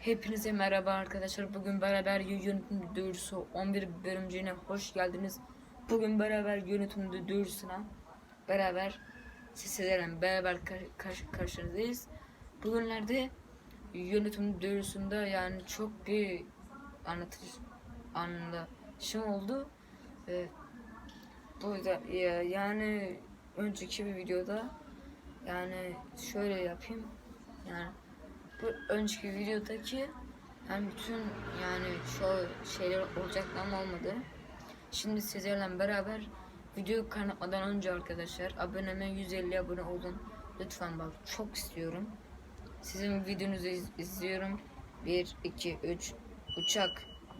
Hepinize merhaba arkadaşlar. Bugün beraber yönetim duyurusu 11 bölümcüğüne hoş geldiniz. Bugün beraber yönetim duyurusuna beraber sizlerle beraber kar kar karşınızdayız. Bugünlerde yönetim duyurusunda yani çok bir anlatış anlaşım oldu. Ee, bu da ya- yani önceki bir videoda yani şöyle yapayım yani önceki videodaki yani bütün yani şu şeyler olacaktı olmadı. Şimdi sizlerle beraber video kaynatmadan önce arkadaşlar aboneme 150 abone olun. Lütfen bak çok istiyorum. Sizin videonuzu iz- izliyorum. 1, 2, 3 uçak,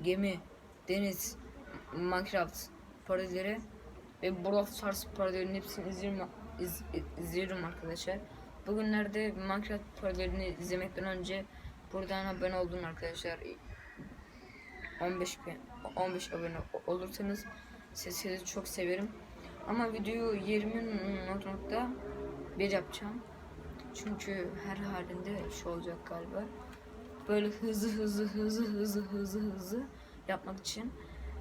gemi, deniz, Minecraft parodileri ve Brawl Stars parodilerinin hepsini izliyorum, iz- izliyorum arkadaşlar. Bugünlerde Minecraft parodilerini izlemekten önce buradan abone olun arkadaşlar. 15 bin, 15 abone olursanız sizi çok severim. Ama videoyu 20 nokta bir yapacağım. Çünkü her halinde şu olacak galiba. Böyle hızlı hızlı hızlı hızlı hızlı hızlı yapmak için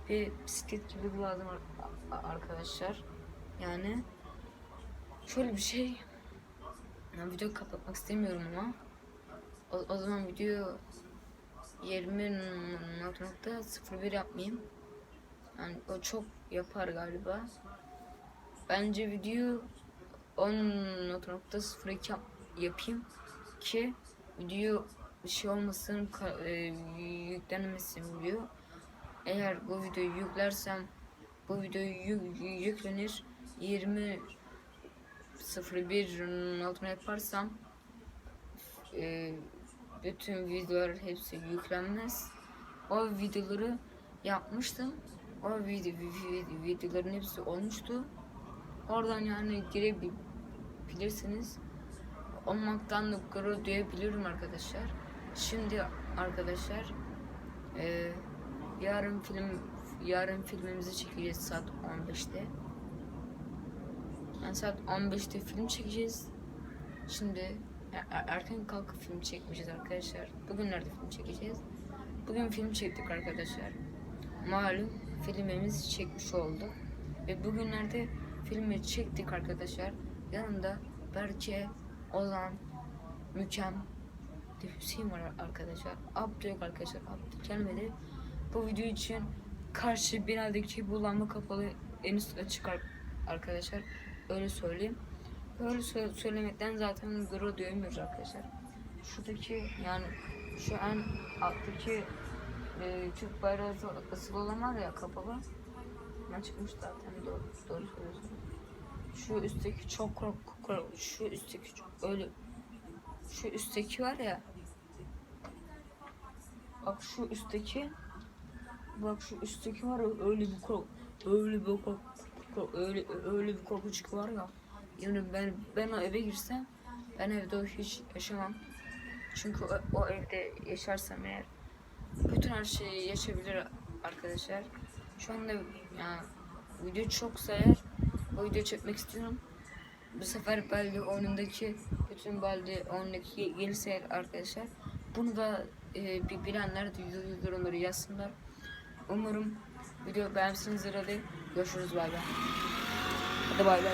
bir bisiklet gibi lazım arkadaşlar. Yani şöyle bir şey ya video kapatmak istemiyorum ama o, o zaman video 20.01 yapmayayım. Yani o çok yapar galiba. Bence video 10.02 yap, yapayım ki video bir şey olmasın e, yüklenmesin video. Eğer bu videoyu yüklersem bu video yük- yüklenir 20 01 altına yaparsam e, bütün videolar hepsi yüklenmez. O videoları yapmıştım. O video, video videoların hepsi olmuştu. Oradan yani girebilirsiniz. Olmaktan da gurur duyabilirim arkadaşlar. Şimdi arkadaşlar e, yarın film yarın filmimizi çekeceğiz saat 15'te. Yani saat 15'te film çekeceğiz. Şimdi er- er- erken kalkıp film çekmeyeceğiz arkadaşlar. Bugünlerde film çekeceğiz. Bugün film çektik arkadaşlar. Malum filmimizi çekmiş olduk. Ve bugünlerde filmi çektik arkadaşlar. Yanımda Berke, Ozan, Mükem, Hüseyin var arkadaşlar. Abdü yok arkadaşlar. Abdü gelmedi. Bu video için karşı binadaki bu lamba kapalı en üst açık ar- arkadaşlar. Öyle söyleyeyim. Böyle sö- söylemekten zaten gurur duyamıyoruz arkadaşlar. Şuradaki yani şu an alttaki e, Türk bayrağı asıl- olan var ya kapalı. Ben çıkmış zaten doğru, doğru söylüyorsun. Şu üstteki çok kork, kork- şu üstteki çok öyle şu üstteki var ya bak şu üstteki bak şu üstteki var ya öyle bir kork öyle bir kork- öyle öyle bir korkunç var ya. Yani ben ben o eve girsem ben evde hiç yaşamam. Çünkü o, o evde yaşarsam eğer bütün her şeyi yaşayabilir arkadaşlar. Şu anda yani video çok sayar o videoyu çekmek istiyorum. Bu sefer belki oyunundaki bütün oyundaki gelirse eğer arkadaşlar bunu da e, bilenler yorumları yazsınlar. Umarım video beğenmişsinizdir hadi görüşürüz bay bay. Hadi bay bay.